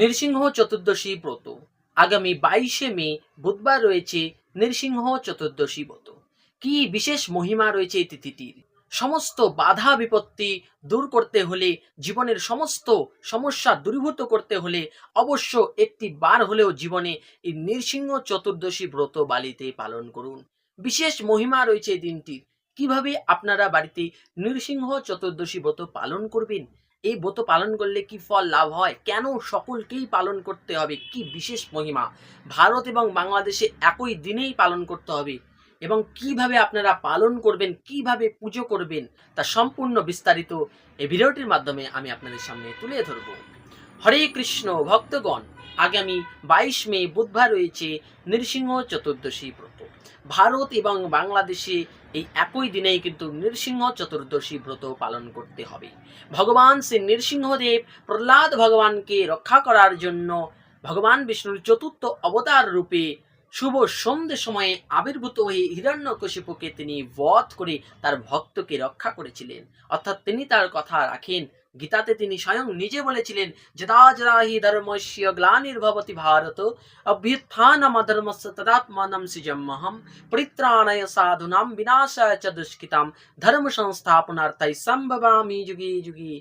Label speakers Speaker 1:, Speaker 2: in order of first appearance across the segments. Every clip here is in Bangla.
Speaker 1: নৃসিংহ চতুর্দশী ব্রত আগামী বাইশে মে বুধবার রয়েছে নৃসিংহ চতুর্দশী ব্রত কি বিশেষ মহিমা রয়েছে এই তিথিটির সমস্ত বাধা বিপত্তি দূর করতে হলে জীবনের সমস্ত সমস্যা দূরীভূত করতে হলে অবশ্য একটি বার হলেও জীবনে এই নৃসিংহ চতুর্দশী ব্রত বালিতে পালন করুন বিশেষ মহিমা রয়েছে দিনটির কিভাবে আপনারা বাড়িতে নৃসিংহ চতুর্দশী ব্রত পালন করবেন এই ব্রত পালন করলে কি ফল লাভ হয় কেন সকলকেই পালন করতে হবে কি বিশেষ মহিমা ভারত এবং বাংলাদেশে একই দিনেই পালন করতে হবে এবং কিভাবে আপনারা পালন করবেন কিভাবে পুজো করবেন তা সম্পূর্ণ বিস্তারিত এই ভিডিওটির মাধ্যমে আমি আপনাদের সামনে তুলে ধরব হরে কৃষ্ণ ভক্তগণ আগামী বাইশ মে বুধবার রয়েছে নৃসিংহ চতুর্দশী ভারত এবং বাংলাদেশে এই একই দিনেই কিন্তু নৃসিংহ চতুর্দশী ব্রত পালন করতে হবে ভগবান শ্রী নৃসিংহদেব প্রহ্লাদ ভগবানকে রক্ষা করার জন্য ভগবান বিষ্ণুর চতুর্থ অবতার রূপে শুভ সন্ধ্যে সময়ে আবির্ভূত হয়ে হিরণ্য কশিপুকে তিনি বধ করে তার ভক্তকে রক্ষা করেছিলেন অর্থাৎ তিনি তার কথা রাখেন গীতাতে তিনি স্বয়ং নিজে বলেছিলেন যদাজরাহি ধর্মস্য গ্লানির্ভবতি ভারত অভ্যুত্থান অধর্মস্য তদাত্মানম সৃজম্মহম পরিত্রাণায় সাধুনাম বিনাশায় চ দুষ্কৃতাম ধর্ম সংস্থাপনার্থাই সম্ভবামি যুগে যুগি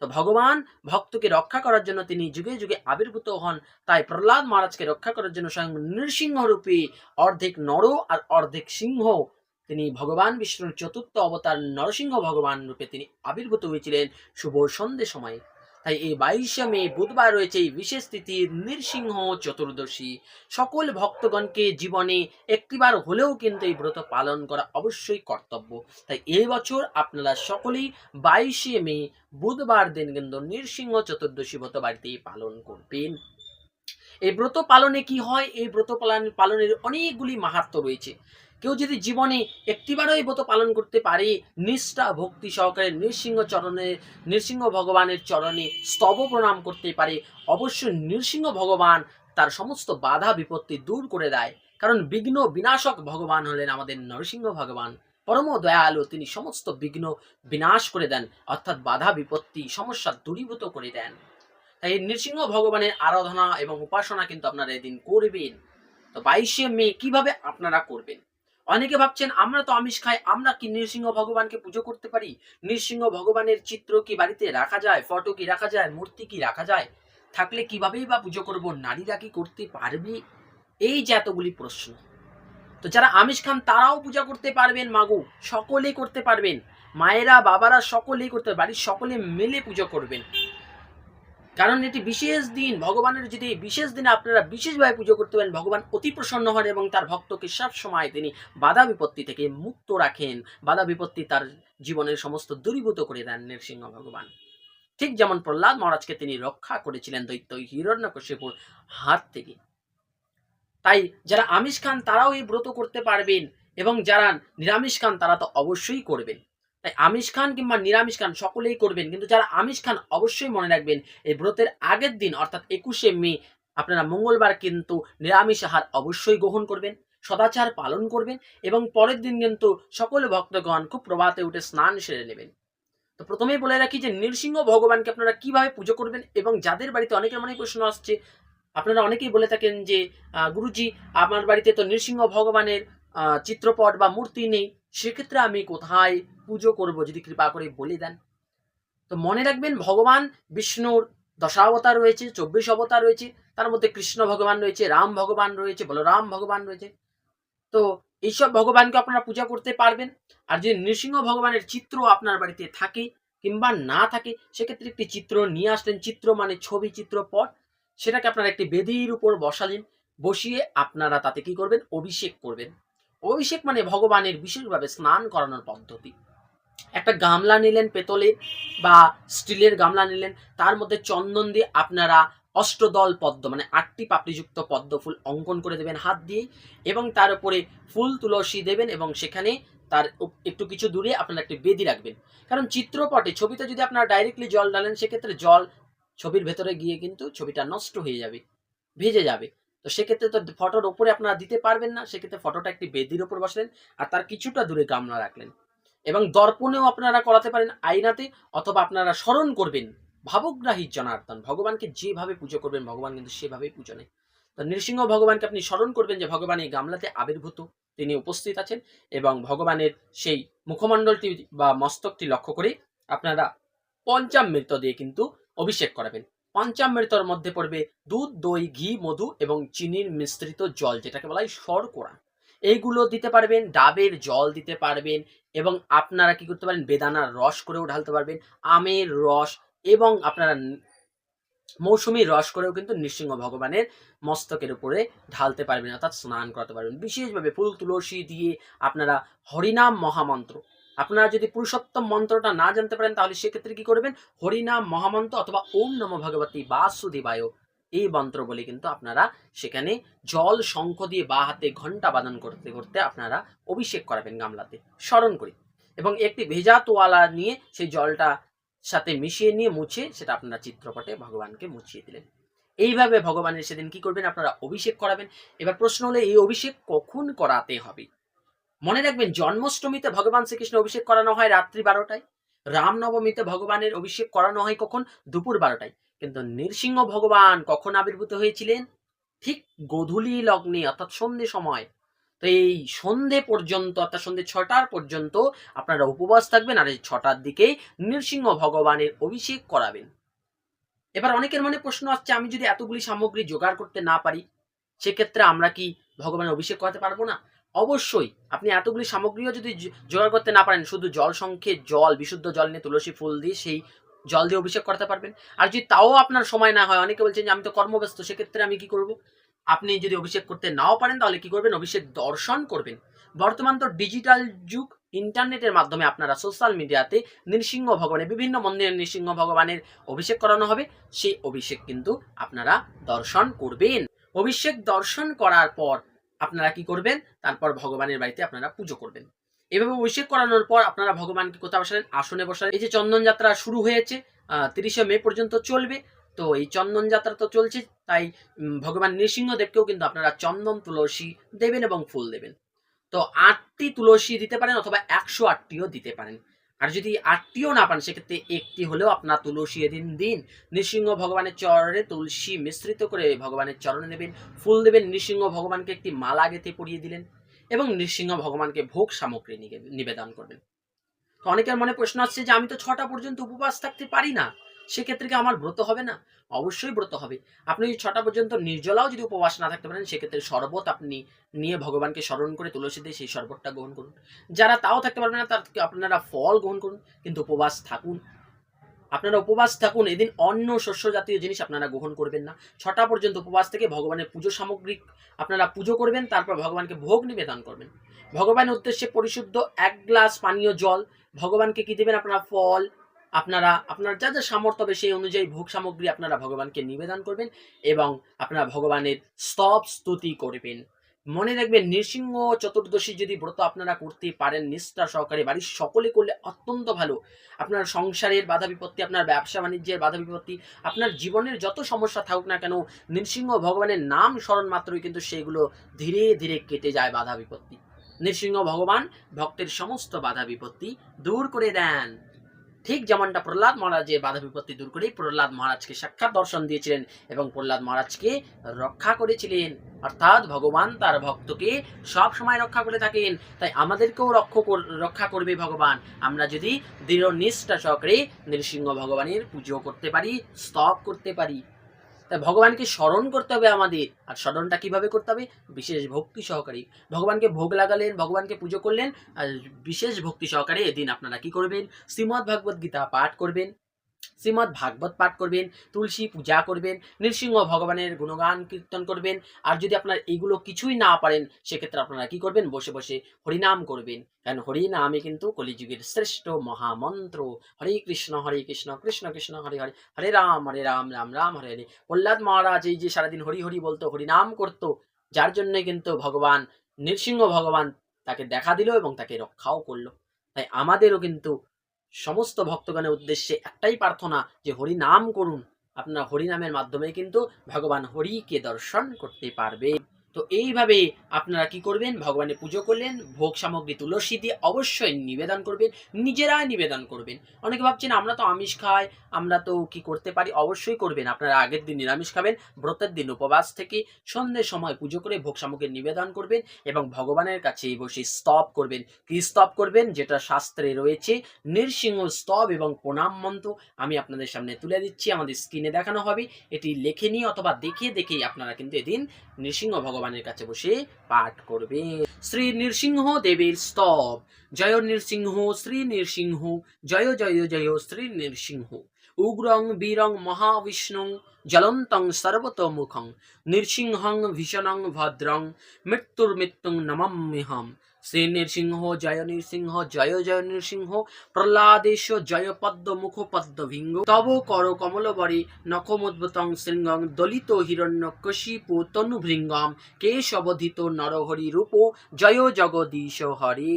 Speaker 1: তো ভগবান ভক্তকে রক্ষা করার জন্য তিনি যুগে যুগে আবির্ভূত হন তাই প্রহ্লাদ মহারাজকে রক্ষা করার জন্য স্বয়ং নৃসিংহ রূপে অর্ধেক নর আর অর্ধেক সিংহ তিনি ভগবান বিষ্ণুর চতুর্থ অবতার নরসিংহ ভগবান রূপে তিনি আবির্ভূত হয়েছিলেন শুভ সন্ধ্যে সময়ে তাই এই বাইশে মে বুধবার রয়েছে এই বিশেষ তিথির নৃসিংহ চতুর্দশী সকল ভক্তগণকে জীবনে একটিবার হলেও কিন্তু এই ব্রত পালন করা অবশ্যই কর্তব্য তাই এই বছর আপনারা সকলেই বাইশে মে বুধবার দিন কিন্তু নৃসিংহ চতুর্দশী ব্রত বাড়িতেই পালন করবেন এই ব্রত পালনে কি হয় এই ব্রত পালন পালনের অনেকগুলি মাহাত্ম রয়েছে কেউ যদি জীবনে একটিবারও এই ব্রত পালন করতে পারে নিষ্ঠা ভক্তি সহকারে নৃসিংহ চরণে নৃসিংহ ভগবানের চরণে স্তব প্রণাম করতে পারে অবশ্যই নৃসিংহ ভগবান তার সমস্ত বাধা বিপত্তি দূর করে দেয় কারণ বিঘ্ন বিনাশক ভগবান হলেন আমাদের নরসিংহ ভগবান পরম দয়ালু তিনি সমস্ত বিঘ্ন বিনাশ করে দেন অর্থাৎ বাধা বিপত্তি সমস্যা দূরীভূত করে দেন তাই নৃসিংহ ভগবানের আরাধনা এবং উপাসনা কিন্তু আপনারা এদিন করবেন তো বাইশে মে কিভাবে আপনারা করবেন অনেকে ভাবছেন আমরা তো আমিষ খাই আমরা কি নৃসিংহ ভগবানকে পুজো করতে পারি নৃসিংহ ভগবানের চিত্র কি বাড়িতে রাখা যায় ফটো কি রাখা যায় মূর্তি কি রাখা যায় থাকলে কিভাবেই বা পুজো করব নারীরা কি করতে পারবে এই যে এতগুলি প্রশ্ন তো যারা আমিষ খান তারাও পূজা করতে পারবেন মাগু সকলেই করতে পারবেন মায়েরা বাবারা সকলেই করতে বাড়ির সকলে মিলে পুজো করবেন কারণ এটি বিশেষ দিন ভগবানের যদি বিশেষ দিনে আপনারা বিশেষভাবে পুজো করতে পারেন ভগবান অতি প্রসন্ন হন এবং তার ভক্তকে সব সময় তিনি বাধা বিপত্তি থেকে মুক্ত রাখেন বাধা বিপত্তি তার জীবনের সমস্ত দূরীভূত করে দেন নৃসিংহ ভগবান ঠিক যেমন প্রহ্লাদ মহারাজকে তিনি রক্ষা করেছিলেন দৈত্য হিরণ্যকশিপুর হাত থেকে তাই যারা আমিষ খান তারাও এই ব্রত করতে পারবেন এবং যারা নিরামিষ খান তারা তো অবশ্যই করবেন তাই আমিষ খান কিংবা নিরামিষ খান সকলেই করবেন কিন্তু যারা আমিষ খান অবশ্যই মনে রাখবেন এই ব্রতের আগের দিন অর্থাৎ একুশে মে আপনারা মঙ্গলবার কিন্তু নিরামিষ আহার অবশ্যই গ্রহণ করবেন সদাচার পালন করবেন এবং পরের দিন কিন্তু সকল ভক্তগণ খুব প্রভাতে উঠে স্নান সেরে নেবেন তো প্রথমেই বলে রাখি যে নৃসিংহ ভগবানকে আপনারা কিভাবে পুজো করবেন এবং যাদের বাড়িতে অনেকের মনে প্রশ্ন আসছে আপনারা অনেকেই বলে থাকেন যে গুরুজি আমার বাড়িতে তো নৃসিংহ ভগবানের চিত্রপট বা মূর্তি নেই সেক্ষেত্রে আমি কোথায় পুজো করব যদি কৃপা করে বলে দেন তো মনে রাখবেন ভগবান বিষ্ণুর দশাবতার রয়েছে চব্বিশ অবতার রয়েছে তার মধ্যে কৃষ্ণ ভগবান রয়েছে রাম ভগবান রয়েছে বলরাম ভগবান রয়েছে তো এইসব ভগবানকে আপনারা পূজা করতে পারবেন আর যদি নৃসিংহ ভগবানের চিত্র আপনার বাড়িতে থাকে কিংবা না থাকে সেক্ষেত্রে একটি চিত্র নিয়ে আসলেন চিত্র মানে ছবি চিত্রপট সেটাকে আপনারা একটি বেদির উপর বসালেন বসিয়ে আপনারা তাতে কি করবেন অভিষেক করবেন অভিষেক মানে ভগবানের বিশেষভাবে স্নান করানোর পদ্ধতি একটা গামলা নিলেন পেতলের বা স্টিলের গামলা নিলেন তার মধ্যে চন্দন দিয়ে আপনারা অষ্টদল পদ্ম মানে আটটি পাপড়িযুক্ত পদ্ম ফুল অঙ্কন করে দেবেন হাত দিয়ে এবং তার উপরে ফুল তুলসী দেবেন এবং সেখানে তার একটু কিছু দূরে আপনারা একটি বেদি রাখবেন কারণ চিত্রপটে ছবিতে যদি আপনারা ডাইরেক্টলি জল ডালেন সেক্ষেত্রে জল ছবির ভেতরে গিয়ে কিন্তু ছবিটা নষ্ট হয়ে যাবে ভেজে যাবে তো সেক্ষেত্রে তো ফটোর ওপরে আপনারা দিতে পারবেন না সেক্ষেত্রে ফটোটা একটি বেদির ওপর বসলেন আর তার কিছুটা দূরে গামলা রাখলেন এবং দর্পণেও আপনারা করাতে পারেন আয়নাতে অথবা আপনারা স্মরণ করবেন ভাবগ্রাহী জনার্দন ভগবানকে যেভাবে পুজো করবেন ভগবান কিন্তু সেভাবেই পুজো নেয় তো নৃসিংহ ভগবানকে আপনি স্মরণ করবেন যে ভগবান এই গামলাতে আবির্ভূত তিনি উপস্থিত আছেন এবং ভগবানের সেই মুখমণ্ডলটি বা মস্তকটি লক্ষ্য করে আপনারা পঞ্চাম পঞ্চামৃত দিয়ে কিন্তু অভিষেক করাবেন পঞ্চামৃতর মধ্যে পড়বে দুধ দই ঘি মধু এবং চিনির মিশ্রিত জল যেটাকে বলা হয় শর্করা এইগুলো দিতে পারবেন ডাবের জল দিতে পারবেন এবং আপনারা কি করতে পারেন বেদানার রস করেও ঢালতে পারবেন আমের রস এবং আপনারা মৌসুমি রস করেও কিন্তু নৃসিংহ ভগবানের মস্তকের উপরে ঢালতে পারবেন অর্থাৎ স্নান করাতে পারবেন বিশেষভাবে ফুল তুলসী দিয়ে আপনারা হরিনাম মহামন্ত্র আপনারা যদি পুরুষোত্তম মন্ত্রটা না জানতে পারেন তাহলে সেক্ষেত্রে কি করবেন হরিনাম মহামন্ত্র অথবা ওম নম ভগবতী বাসুদেবায় এই মন্ত্র বলে কিন্তু আপনারা সেখানে জল শঙ্খ দিয়ে বা হাতে ঘন্টা বাদন করতে করতে আপনারা অভিষেক করাবেন গামলাতে স্মরণ করি এবং একটি ভেজা তোয়ালা নিয়ে সেই জলটা সাথে মিশিয়ে নিয়ে মুছে সেটা আপনারা চিত্রপটে ভগবানকে মুছিয়ে দিলেন এইভাবে ভগবানের সেদিন কি করবেন আপনারা অভিষেক করাবেন এবার প্রশ্ন হলে এই অভিষেক কখন করাতে হবে মনে রাখবেন জন্মাষ্টমীতে ভগবান শ্রীকৃষ্ণ অভিষেক করানো হয় রাত্রি বারোটায় রামনবমীতে ভগবানের অভিষেক করানো হয় কখন দুপুর বারোটায় কিন্তু নৃসিংহ ভগবান কখন আবির্ভূত হয়েছিলেন ঠিক গধূলি লগ্নে অর্থাৎ সন্ধে সময় তো এই সন্ধে পর্যন্ত অর্থাৎ সন্ধে ছটার পর্যন্ত আপনারা উপবাস থাকবেন আর এই ছটার দিকেই নৃসিংহ ভগবানের অভিষেক করাবেন এবার অনেকের মনে প্রশ্ন আসছে আমি যদি এতগুলি সামগ্রী জোগাড় করতে না পারি সেক্ষেত্রে আমরা কি ভগবানের অভিষেক করাতে পারবো না অবশ্যই আপনি এতগুলি সামগ্রীও যদি জোগাড় করতে না পারেন শুধু জল সংখ্যে জল বিশুদ্ধ জল নিয়ে তুলসী ফুল দিয়ে সেই জল দিয়ে অভিষেক করতে পারবেন আর যদি তাও আপনার সময় না হয় অনেকে বলছেন যে আমি তো কর্মব্যস্ত সেক্ষেত্রে আমি কি করব আপনি যদি অভিষেক করতে নাও পারেন তাহলে কি করবেন অভিষেক দর্শন করবেন বর্তমান তো ডিজিটাল যুগ ইন্টারনেটের মাধ্যমে আপনারা সোশ্যাল মিডিয়াতে নৃসিংহ ভগবানের বিভিন্ন মন্দিরে নৃসিংহ ভগবানের অভিষেক করানো হবে সেই অভিষেক কিন্তু আপনারা দর্শন করবেন অভিষেক দর্শন করার পর আপনারা কি করবেন তারপর ভগবানের বাড়িতে আপনারা পুজো করবেন এভাবে অভিষেক করানোর পর আপনারা ভগবানকে কোথাও বসালেন আসনে বসালেন এই যে চন্দন যাত্রা শুরু হয়েছে তিরিশে মে পর্যন্ত চলবে তো এই চন্দন যাত্রা তো চলছে তাই ভগবান নৃসিংহদেবকেও কিন্তু আপনারা চন্দন তুলসী দেবেন এবং ফুল দেবেন তো আটটি তুলসী দিতে পারেন অথবা একশো আটটিও দিতে পারেন আর যদি আটটিও না পান সেক্ষেত্রে একটি হলেও আপনার তুলসী এদিন দিন নৃসিংহ ভগবানের চরণে তুলসী মিশ্রিত করে ভগবানের চরণে নেবেন ফুল দেবেন নৃসিংহ ভগবানকে একটি মালা গেঁথে পরিয়ে দিলেন এবং নৃসিংহ ভগবানকে ভোগ সামগ্রী নিবেদন করবেন তো অনেকের মনে প্রশ্ন আসছে যে আমি তো ছটা পর্যন্ত উপবাস থাকতে পারি না সেক্ষেত্রে কি আমার ব্রত হবে না অবশ্যই ব্রত হবে আপনি যদি ছটা পর্যন্ত নির্জলাও যদি উপবাস না থাকতে পারেন সেক্ষেত্রে শরবত আপনি নিয়ে ভগবানকে স্মরণ করে তুলসী দিয়ে সেই শরবতটা গ্রহণ করুন যারা তাও থাকতে পারবেন না তার আপনারা ফল গ্রহণ করুন কিন্তু উপবাস থাকুন আপনারা উপবাস থাকুন এদিন অন্য শস্য জাতীয় জিনিস আপনারা গ্রহণ করবেন না ছটা পর্যন্ত উপবাস থেকে ভগবানের পুজো সামগ্রী আপনারা পুজো করবেন তারপর ভগবানকে ভোগ নিবেদন করবেন ভগবানের উদ্দেশ্যে পরিশুদ্ধ এক গ্লাস পানীয় জল ভগবানকে কি দেবেন আপনারা ফল আপনারা আপনার যা যা সামর্থ্য হবে সেই অনুযায়ী ভোগ সামগ্রী আপনারা ভগবানকে নিবেদন করবেন এবং আপনারা ভগবানের স্তব স্তুতি করবেন মনে রাখবেন নৃসিংহ চতুর্দশী যদি ব্রত আপনারা করতে পারেন নিষ্ঠা সহকারে বাড়ির সকলে করলে অত্যন্ত ভালো আপনার সংসারের বাধা বিপত্তি আপনার ব্যবসা বাণিজ্যের বাধা বিপত্তি আপনার জীবনের যত সমস্যা থাকুক না কেন নৃসিংহ ভগবানের নাম স্মরণ মাত্রই কিন্তু সেগুলো ধীরে ধীরে কেটে যায় বাধা বিপত্তি নৃসিংহ ভগবান ভক্তের সমস্ত বাধা বিপত্তি দূর করে দেন ঠিক যেমনটা প্রহ্লাদ মহারাজের বাধা বিপত্তি দূর করেই প্রহ্লাদ মহারাজকে সাক্ষাৎ দর্শন দিয়েছিলেন এবং প্রহ্লাদ মহারাজকে রক্ষা করেছিলেন অর্থাৎ ভগবান তার ভক্তকে সব সময় রক্ষা করে থাকেন তাই আমাদেরকেও রক্ষ রক্ষা করবে ভগবান আমরা যদি দৃঢ় নিষ্ঠা সহকারে নৃসিংহ ভগবানের পুজো করতে পারি স্তব করতে পারি তাই ভগবানকে স্মরণ করতে হবে আমাদের আর স্মরণটা কিভাবে করতে হবে বিশেষ ভক্তি সহকারে ভগবানকে ভোগ লাগালেন ভগবানকে পুজো করলেন আর বিশেষ ভক্তি সহকারে এদিন আপনারা কি করবেন শ্রীমদ্ ভগবত গীতা পাঠ করবেন শ্রীমদ্ ভাগবত পাঠ করবেন তুলসী পূজা করবেন নৃসিংহ ভগবানের গুণগান কীর্তন করবেন আর যদি আপনার এইগুলো কিছুই না পারেন সেক্ষেত্রে আপনারা কি করবেন বসে বসে হরিনাম করবেন কারণ হরিনামে কিন্তু কলিযুগের শ্রেষ্ঠ মহামন্ত্র হরে কৃষ্ণ হরে কৃষ্ণ কৃষ্ণ কৃষ্ণ হরে হরে হরে রাম হরে রাম রাম রাম হরে হরে প্রহ্লাদ মহারাজ এই যে সারাদিন হরি হরি বলতো হরিনাম করতো যার জন্য কিন্তু ভগবান নৃসিংহ ভগবান তাকে দেখা দিল এবং তাকে রক্ষাও করলো তাই আমাদেরও কিন্তু সমস্ত ভক্তগণের উদ্দেশ্যে একটাই প্রার্থনা যে হরি নাম করুন আপনারা হরিনামের মাধ্যমে কিন্তু ভগবান হরিকে দর্শন করতে পারবে তো এইভাবে আপনারা কি করবেন ভগবানের পুজো করলেন ভোগ সামগ্রী তুলসী দিয়ে অবশ্যই নিবেদন করবেন নিজেরা নিবেদন করবেন অনেকে ভাবছেন আমরা তো আমিষ খাই আমরা তো কি করতে পারি অবশ্যই করবেন আপনারা আগের দিন নিরামিষ খাবেন ব্রতের দিন উপবাস থেকে সন্ধ্যের সময় পুজো করে ভোগ সামগ্রী নিবেদন করবেন এবং ভগবানের কাছে বসে স্তব করবেন কি স্তব করবেন যেটা শাস্ত্রে রয়েছে নৃসিংহ স্তব এবং প্রণাম মন্ত্র আমি আপনাদের সামনে তুলে দিচ্ছি আমাদের স্ক্রিনে দেখানো হবে এটি লেখে নিয়ে অথবা দেখে দেখেই আপনারা কিন্তু এদিন নৃসিংহ ভগবান ভগবানের কাছে বসে পাঠ করবে শ্রী নৃসিংহ দেবীর স্তব জয় নৃসিংহ শ্রী নৃসিংহ জয় জয় জয় শ্রী নৃসিংহ উগ্রং বীরং জলন্তং সর্বত মুখং নৃসিংহং ভীষণং ভদ্রং মৃত্যুর্মৃত্যুং নমম্যহম শ্রী নৃসিংহ জয় নৃসিংহ জয় জয় নৃসিংহ প্রহ্লাদেশ জয় পদ্ম মুখ পদ্ম ভিঙ্গ তব কর কমল কমলবরে নখমুদ্ভুতং শৃঙ্গং দলিত হিরণ্য কশিপ তনুভৃঙ্গম কেশবধিত নরহরি রূপ জয় জগদীশ হরে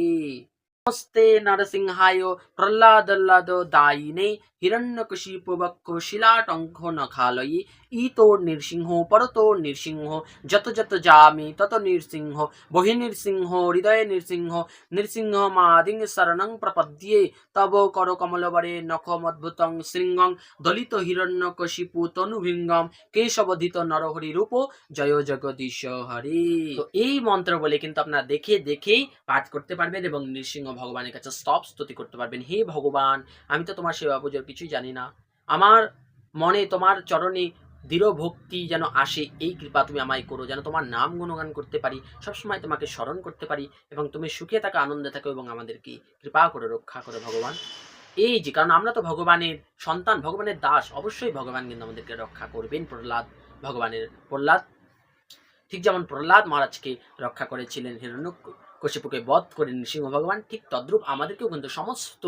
Speaker 1: নমস্তে নরসিংহায় প্রহ্লাদল্লাদ দায়িনে হিরণ্য হিরণ্যকশিপবক্ষ শিলাটঙ্ক নখালয়ী ইতোর নৃসিংহ পরতোর নৃসিংহ যত যত যামি তত নৃসিংহ বহি নৃসিংহ হৃদয়ে নৃসিংহ নৃসিংহ মাদিং শরণং প্রপদ্যে তব কর কমলবরে নখম অদ্ভুতং শৃঙ্গং দলিত হিরণ্যকশিপু তনুভিঙ্গম কেশবধিত নরহরি রূপ জয় জগদীশ হরি তো এই মন্ত্র বলে কিন্তু আপনারা দেখে দেখেই পাঠ করতে পারবেন এবং নৃসিংহ ভগবানের কাছে স্তব স্তুতি করতে পারবেন হে ভগবান আমি তো তোমার সেবা পুজোর কিছুই জানি না আমার মনে তোমার চরণে দৃঢ় ভক্তি যেন আসে এই কৃপা তুমি আমায় করো যেন তোমার নাম গুণগান করতে পারি সবসময় তোমাকে স্মরণ করতে পারি এবং তুমি সুখে থাকো আনন্দে থাকো এবং আমাদেরকে কৃপা করে রক্ষা করো ভগবান এই যে কারণ আমরা তো ভগবানের সন্তান ভগবানের দাস অবশ্যই ভগবান কিন্তু আমাদেরকে রক্ষা করবেন প্রহ্লাদ ভগবানের প্রহ্লাদ ঠিক যেমন প্রহ্লাদ মহারাজকে রক্ষা করেছিলেন হিরণ্য কশিপুকে বধ করে নৃসিংহ ভগবান ঠিক তদ্রূপ আমাদেরকেও কিন্তু সমস্ত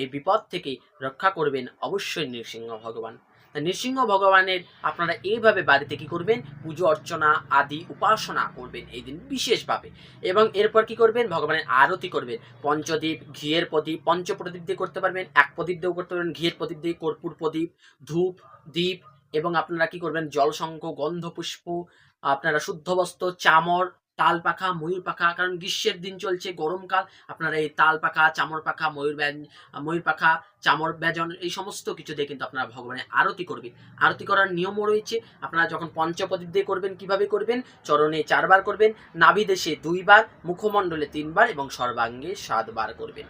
Speaker 1: এই বিপদ থেকে রক্ষা করবেন অবশ্যই নৃসিংহ ভগবান তা নৃসিংহ ভগবানের আপনারা এইভাবে বাড়িতে কী করবেন পুজো অর্চনা আদি উপাসনা করবেন এই দিন বিশেষভাবে এবং এরপর কি করবেন ভগবানের আরতি করবেন পঞ্চদীপ ঘিয়ের প্রদীপ পঞ্চ প্রদীপ দিয়ে করতে পারবেন এক প্রদীপ দিয়েও করতে পারবেন ঘিয়ের প্রদীপ দিয়ে কর্পূর প্রদীপ ধূপ দ্বীপ এবং আপনারা কি করবেন গন্ধ গন্ধপুষ্প আপনারা শুদ্ধ বস্ত্র চামর তাল পাখা ময়ূর পাখা কারণ গ্রীষ্মের দিন চলছে গরমকাল আপনারা এই তাল পাখা চামর পাখা ময়ূর ময়ূর পাখা চামর ব্যজন এই সমস্ত কিছু দিয়ে কিন্তু আপনারা ভগবানের আরতি করবেন আরতি করার নিয়মও রয়েছে আপনারা যখন পঞ্চপদী দিয়ে করবেন কিভাবে করবেন চরণে চারবার করবেন নাভিদেশে দুইবার মুখমণ্ডলে তিনবার এবং সর্বাঙ্গে সাতবার করবেন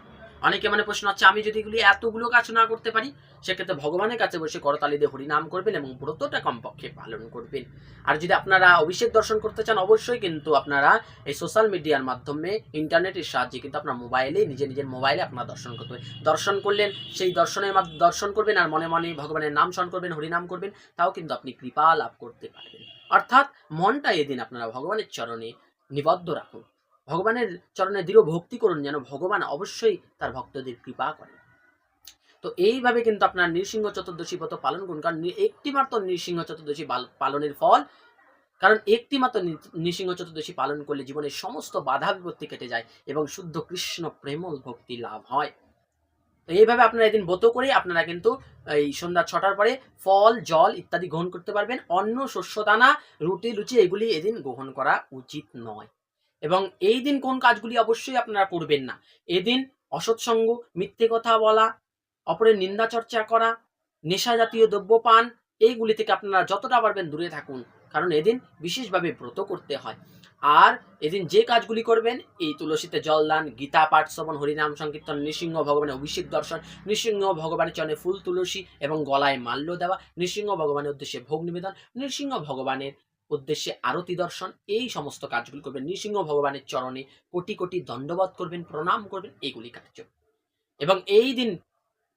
Speaker 1: অনেকে মানে প্রশ্ন আছে আমি যদি এগুলি এতগুলো কাজ না করতে পারি সেক্ষেত্রে ভগবানের কাছে বসে করতালি দিয়ে হরিনাম করবেন এবং ব্রতটা কমপক্ষে পালন করবেন আর যদি আপনারা অভিষেক দর্শন করতে চান অবশ্যই কিন্তু আপনারা এই সোশ্যাল মিডিয়ার মাধ্যমে ইন্টারনেটের সাহায্যে কিন্তু আপনার মোবাইলে নিজে নিজের মোবাইলে আপনারা দর্শন করতে হবে দর্শন করলেন সেই দর্শনের দর্শন করবেন আর মনে মনে ভগবানের নাম স্মরণ করবেন হরিনাম করবেন তাও কিন্তু আপনি কৃপা লাভ করতে পারবেন অর্থাৎ মনটা এদিন আপনারা ভগবানের চরণে নিবদ্ধ রাখুন ভগবানের চরণে দৃঢ় ভক্তি করুন যেন ভগবান অবশ্যই তার ভক্তদের কৃপা করে তো এইভাবে কিন্তু আপনার নৃসিংহ চতুর্দশী ব্রত পালন করুন কারণ একটি মাত্র নৃসিংহ চতুর্দশী পালনের ফল কারণ একটি মাত্র নৃসিংহ চতুর্দশী পালন করলে জীবনের সমস্ত বাধা বিপত্তি কেটে যায় এবং শুদ্ধ কৃষ্ণ প্রেমল ভক্তি লাভ হয় তো এইভাবে আপনারা এদিন ব্রত করে আপনারা কিন্তু এই সন্ধ্যা ছটার পরে ফল জল ইত্যাদি গ্রহণ করতে পারবেন অন্য শস্য দানা রুটি লুচি এগুলি এদিন গ্রহণ করা উচিত নয় এবং এই দিন কোন কাজগুলি অবশ্যই আপনারা করবেন না এদিন অসৎসঙ্গ মিথ্যে কথা বলা অপরের নিন্দা চর্চা করা নেশা জাতীয় দ্রব্য পান এইগুলি থেকে আপনারা যতটা পারবেন দূরে থাকুন কারণ এদিন বিশেষভাবে ব্রত করতে হয় আর এদিন যে কাজগুলি করবেন এই তুলসীতে জলদান গীতা পাঠ শ্রবণ হরিনাম সংকীর্তন নৃসিংহ ভগবানের অভিষেক দর্শন নৃসিংহ ভগবানের চরণে ফুল তুলসী এবং গলায় মাল্য দেওয়া নৃসিংহ ভগবানের উদ্দেশ্যে ভোগ নিবেদন নৃসিংহ ভগবানের উদ্দেশ্যে আরতি দর্শন এই সমস্ত কাজগুলি করবেন নৃসিংহ ভগবানের চরণে কোটি কোটি দণ্ডবোধ করবেন প্রণাম করবেন এইগুলি কার্য এবং এই দিন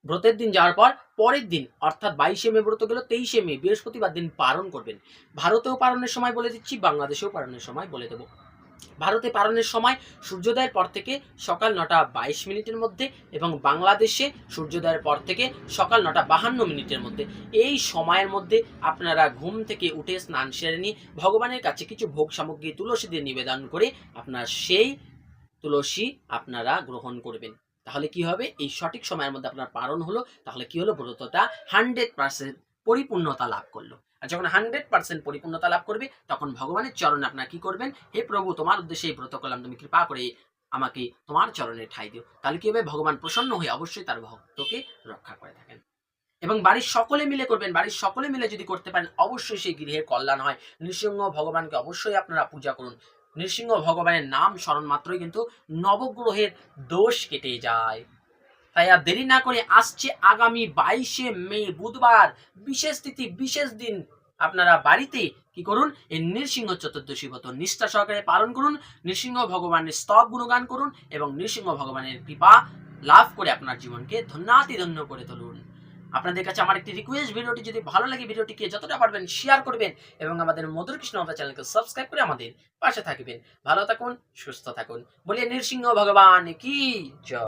Speaker 1: ব্রতের দিন যাওয়ার পর পরের দিন অর্থাৎ বাইশে মে ব্রত গেল তেইশে মে বৃহস্পতিবার দিন পালন করবেন ভারতেও পালনের সময় বলে দিচ্ছি বাংলাদেশেও পালনের সময় বলে দেবো ভারতে পালনের সময় সূর্যোদয়ের পর থেকে সকাল নটা বাইশ মিনিটের মধ্যে এবং বাংলাদেশে সূর্যোদয়ের পর থেকে সকাল নটা বাহান্ন মিনিটের মধ্যে এই সময়ের মধ্যে আপনারা ঘুম থেকে উঠে স্নান সেরে নিয়ে ভগবানের কাছে কিছু ভোগ সামগ্রী তুলসী দিয়ে নিবেদন করে আপনার সেই তুলসী আপনারা গ্রহণ করবেন তাহলে কি হবে এই সঠিক সময়ের মধ্যে আপনার পালন হলো তাহলে কি হলো ব্রততা হান্ড্রেড পার্সেন্ট পরিপূর্ণতা লাভ করলো যখন হান্ড্রেড পার্সেন্ট পরিপূর্ণতা লাভ করবে তখন ভগবানের চরণ আপনার কি করবেন হে প্রভু তোমার উদ্দেশ্যে এই ব্রত করলাম তুমি কৃপা করে আমাকে তোমার চরণে ঠাই দিও তাহলে কি হবে ভগবান প্রসন্ন হয়ে অবশ্যই তার ভক্তকে রক্ষা করে থাকেন এবং বাড়ির সকলে মিলে করবেন বাড়ির সকলে মিলে যদি করতে পারেন অবশ্যই সেই গৃহের কল্যাণ হয় নৃসিংহ ভগবানকে অবশ্যই আপনারা পূজা করুন নৃসিংহ ভগবানের নাম স্মরণ মাত্রই কিন্তু নবগ্রহের দোষ কেটে যায় তাই আর দেরি না করে আসছে আগামী বাইশে মে বুধবার বিশেষ তিথি বিশেষ দিন আপনারা বাড়িতে কি করুন এই নৃসিংহ চতুর্দশী ব্রত নিষ্ঠা সহকারে পালন করুন নৃসিংহ ভগবানের স্তব গুণগান করুন এবং নৃসিংহ ভগবানের কৃপা লাভ করে আপনার জীবনকে ধন্যাতি ধন্য করে তুলুন আপনাদের কাছে আমার একটি রিকোয়েস্ট ভিডিওটি যদি ভালো লাগে ভিডিওটিকে যতটা পারবেন শেয়ার করবেন এবং আমাদের মধুর কৃষ্ণ মাতা চ্যানেলকে সাবস্ক্রাইব করে আমাদের পাশে থাকবেন ভালো থাকুন সুস্থ থাকুন বলিয়া নৃসিংহ ভগবান কি জয়